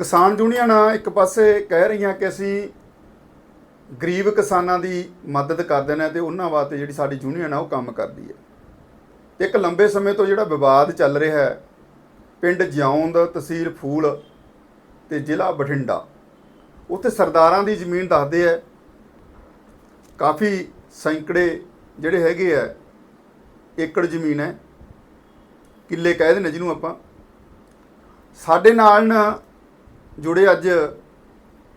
ਕਿਸਾਨ ਯੂਨੀਅਨ ਇੱਕ ਪਾਸੇ ਕਹਿ ਰਹੀਆਂ ਕਿ ਅਸੀਂ ਗਰੀਬ ਕਿਸਾਨਾਂ ਦੀ ਮਦਦ ਕਰਦੇ ਨੇ ਤੇ ਉਹਨਾਂ ਵਾਸਤੇ ਜਿਹੜੀ ਸਾਡੀ ਯੂਨੀਅਨ ਆ, ਉਹ ਕੰਮ ਕਰਦੀ ਹੈ। ਇੱਕ ਲੰਬੇ ਸਮੇਂ ਤੋਂ ਜਿਹੜਾ ਵਿਵਾਦ ਚੱਲ ਰਿਹਾ ਹੈ, ਪਿੰਡ ਜਿਉਂਦ, ਤਹਿਸੀਲ ਫੂਲ ਤੇ ਜ਼ਿਲ੍ਹਾ ਬਠਿੰਡਾ, ਉੱਥੇ ਸਰਦਾਰਾਂ ਦੀ ਜ਼ਮੀਨ ਦੱਸਦੇ ਆ ਕਾਫੀ ਸੈਂਕੜੇ ਜਿਹੜੇ ਹੈਗੇ ਆ ਏਕੜ ਜ਼ਮੀਨ ਹੈ, ਕਿੱਲੇ ਕਹਿ ਦਿੰਦੇ ਜਿਹਨੂੰ ਆਪਾਂ। ਸਾਡੇ ਨਾਲ ਜੁੜੇ ਅੱਜ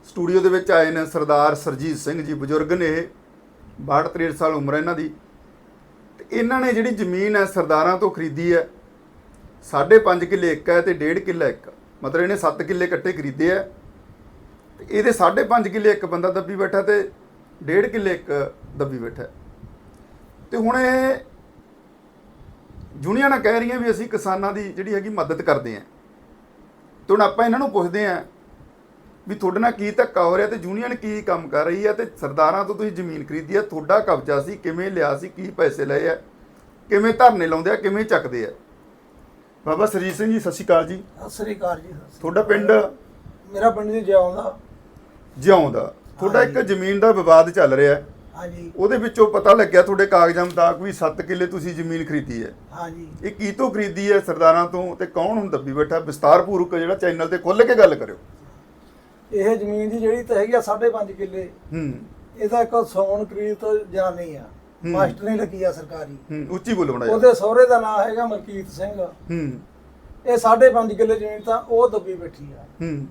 ਸਟੂਡੀਓ ਦੇ ਵਿੱਚ ਆਏ ਨੇ ਸਰਦਾਰ ਸਰਜੀਤ ਸਿੰਘ ਜੀ, ਬਜ਼ੁਰਗ ਨੇ ਇਹ 62 63 ਸਾਲ ਉਮਰ ਹੈ ਇਹਨਾਂ ਦੀ। ਤੇ ਇਹਨਾਂ ਨੇ ਜਿਹੜੀ ਜ਼ਮੀਨ ਹੈ ਸਰਦਾਰਾਂ ਤੋਂ ਖਰੀਦੀ ਹੈ 5.5 ਕਿੱਲੇ ਇੱਕ ਹੈ ਤੇ 1.5 ਕਿੱਲਾ ਇੱਕ। ਮਤਲਬ ਇਹਨੇ 7 ਕਿੱਲੇ ਇਕੱਠੇ ਖਰੀਦੇ ਆ। ਤੇ ਇਹਦੇ 5.5 ਕਿੱਲੇ ਇੱਕ ਬੰਦਾ ਦੱਬੀ ਬੈਠਾ ਤੇ 1.5 ਕਿੱਲੇ ਇੱਕ ਦੱਬੀ ਬੈਠਾ। ਤੇ ਹੁਣ ਇਹ ਯੂਨੀਅਨਾਂ ਕਹਿ ਰਹੀਆਂ ਵੀ ਅਸੀਂ ਕਿਸਾਨਾਂ ਦੀ ਜਿਹੜੀ ਹੈਗੀ ਮਦਦ ਕਰਦੇ ਆਂ ਤੇ ਹੁਣ ਆਪਾਂ ਇਹਨਾਂ ਨੂੰ ਪੁੱਛਦੇ ਆਂ ਵੀ ਤੁਹਾਡੇ ਨਾਲ ਕੀ ਧੱਕਾ ਹੋ ਰਿਹਾ ਤੇ ਯੂਨੀਅਨ ਕੀ ਕੰਮ ਕਰ ਰਹੀ ਹੈ ਤੇ ਸਰਦਾਰਾਂ ਤੋਂ ਤੁਸੀਂ ਜ਼ਮੀਨ ਖਰੀਦੀ ਹੈ ਤੁਹਾਡਾ ਕਬਜ਼ਾ ਸੀ ਕਿਵੇਂ ਲਿਆ ਸੀ ਕੀ ਪੈਸੇ ਲਏ ਆ ਕਿਵੇਂ ਧਰਨੇ ਲਾਉਂਦੇ ਆ ਕਿਵੇਂ ਚੱਕਦੇ ਆ? ਬਾਬਾ ਸਰਜੀਤ ਸਿੰਘ ਜੀ ਸਤਿ ਸ਼੍ਰੀ ਅਕਾਲ ਜੀ। ਸਤਿ ਸ੍ਰੀ ਅਕਾਲ ਜੀ ਤੁਹਾਡਾ ਪਿੰਡ। ਮੇਰਾ ਪਿੰਡ ਜੀ ਜਿਉਂਦਾ ਜਿਉਂਦਾ ਤੁਹਾਡਾ ਇੱਕ ਜ਼ਮੀਨ ਦਾ ਵਿਵਾਦ ਚੱਲ ਰਿਹਾ ਹੈ। ਹਾਂਜੀ। ਉਹਦੇ ਵਿੱਚੋਂ ਪਤਾ ਲੱਗਿਆ ਤੁਹਾਡੇ ਕਾਗਜ਼ਾਂ ਮੁਤਾਬਕ ਵੀ 7 ਕਿੱਲੇ ਤੁਸੀਂ ਜ਼ਮੀਨ ਖਰੀਦੀ ਹੈ। ਹਾਂਜੀ। ਇਹ ਕੀ ਤੋਂ ਖਰੀਦੀ ਹੈ ਸਰਦਾਰਾਂ ਤੋਂ ਤੇ ਕੌਣ ਹੁਣ ਦੱਬੀ ਬੈਠਾ? ਵਿਸਤਾਰਪੂਰਵਕ ਜਿਹੜਾ ਚੈਨਲ ਤੇ ਖੁੱਲ ਕੇ ਗੱਲ ਕਰਿਓ। ਇਹ ਜ਼ਮੀਨ ਦੀ ਜਿਹੜੀ ਤਾਂ ਹੈਗੀ ਆ 5.5 ਕਿੱਲੇ। ਹੂੰ। ਇਹਦਾ ਇੱਕ ਸੌਣ ਕਰੀਤ ਜਾਨੀ ਆ। ਹੂੰ। ਮਾਸਟਰ ਨੇ ਲੱਗੀ ਆ ਸਰਕਾਰੀ। ਹੂੰ ਉੱਚੀ ਬੋਲੋ ਬਣਾ ਉਹਦੇ ਸਹੁਰੇ ਦਾ ਨਾਮ ਹੈਗਾ ਮਲਕੀਤ ਸਿੰਘ। ਹੂੰ। ਇਹ 5.5 ਕਿੱਲੇ ਜ਼ਮੀਨ ਤਾਂ ਉਹ ਦੱਬੀ ਬੈਠੀ ਆ। ਹੂੰ।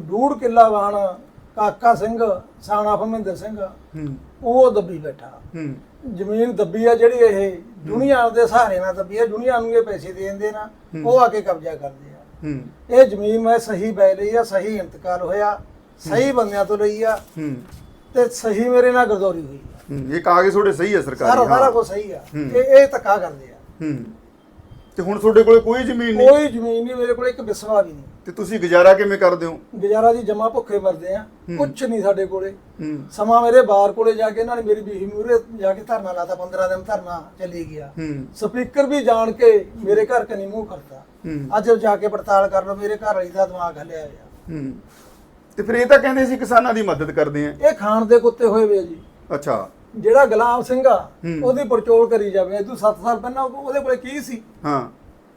ਡੂੜ ਕਿੱਲਾ ਵਾਹਣ ਕਾਕਾ ਸਿੰਘ ਸਾਣਾ ਭਮਿੰਦਰ ਸਿੰਘ ਹੂੰ। ਉਹ ਦੱਬੀ ਬੈਠਾ। ਹੂੰ। ਜ਼ਮੀਨ ਦੱਬੀ ਆ ਜਿਹੜੀ ਇਹ। ਦੁਨੀਆ ਦੇ ਸਹਾਰੇ ਨਾਲ ਦੱਬੀ ਆ। ਦੁਨੀਆ ਨੂੰ ਇਹ ਪੈਸੇ ਦੇ ਦਿੰਦੇ ਨਾ। ਉਹ ਆ ਕੇ ਕਬਜ਼ਾ ਕਰਦੇ ਆ। ਇਹ ਜ਼ਮੀਨ ਮੈਂ ਸਹੀ ਬੈ ਲਈ ਆ ਸਹੀ ਇੰਤਕਾਲ ਹੋਇਆ ਸਹੀ ਬੰਦਿਆਂ ਤੋਂ ਲਈ ਆ ਤੇ ਸਹੀ ਮੇਰੇ ਨਾਲ ਗਰਦੌਰੀ ਹੋਈ ਆ। ਇਹ ਕਾਗਜ਼ ਤੁਹਾਡੇ ਸਹੀ ਹੈ ਸਰਕਾਰੀ ਸਾਰਾ ਸਾਰਾ। ਕੁਝ ਸਹੀ ਆ। ਇਹ ਇਹ ਧੱਕਾ ਕਰਦੇ ਆ। ਤੇ ਹੁਣ ਤੁਹਾਡੇ ਕੋਲੇ ਕੋਈ ਜ਼ਮੀਨ ਨਹੀਂ? ਕੋਈ ਜ਼ਮੀਨ ਨਹੀਂ ਮੇਰੇ ਕੋਲ ਇੱਕ ਬਿਸਵਾ ਵੀ ਨਹੀਂ। ਤੇ ਤੁਸੀਂ ਗੁਜ਼ਾਰਾ ਕਿਵੇਂ ਕਰਦੇ ਹੋ? ਗੁਜ਼ਾਰਾ ਦੀ ਜਮਾ ਭੁੱਖੇ ਮਰਦੇ ਆ। ਕੁਛ ਨਹੀਂ ਸਾਡੇ ਕੋਲੇ। ਸਮਾਂ ਮੇਰੇ ਬਾਰ ਕੋਲੇ ਜਾ ਕੇ ਇਹਨਾਂ ਨੇ ਮੇਰੀ ਬੀਹੀ ਮੂਰੇ ਜਾ ਕੇ ਧਰਨਾ ਲਾਤਾ 15 ਦਿਨ ਧਰਨਾ ਚੱਲੀ ਗਿਆ। ਸਪੀਕਰ ਵੀ ਜਾਣ ਕੇ ਮੇਰੇ ਘਰ ਕਨੀ ਮੂੰਹ ਕਰਤਾ। ਅੱਜ ਜਾ ਕੇ ਪੜਤਾਲ ਕਰ ਲਓ ਮੇਰੇ ਘਰ ਵਾਲੀ ਦਾ ਦਿਮਾਗ ਹਲਿਆ ਹੋਇਆ। ਹੂੰ। ਤੇ ਫਿਰ ਇਹ ਤਾਂ ਕਹਿੰਦੇ ਸੀ ਕਿਸਾਨਾਂ ਦੀ ਮਦਦ ਕਰਦੇ ਆ। ਇਹ ਖਾਣ ਦੇ ਕੁੱਤੇ ਹੋਏ ਵੇ ਆ ਜੀ। ਅੱਛਾ। ਜਿਹੜਾ ਗੁਲਾਮ ਸਿੰਘ ਆ ਹੂੰ। ਉਹਦੀ ਪਰਚੋਲ ਕਰੀ ਜਾਵੇ। ਤੂੰ 7 ਸਾਲ ਪਹਿਲਾਂ ਉਹ- ਉਹਦੇ ਕੋਲੇ ਕੀ ਸੀ? ਹਾਂ।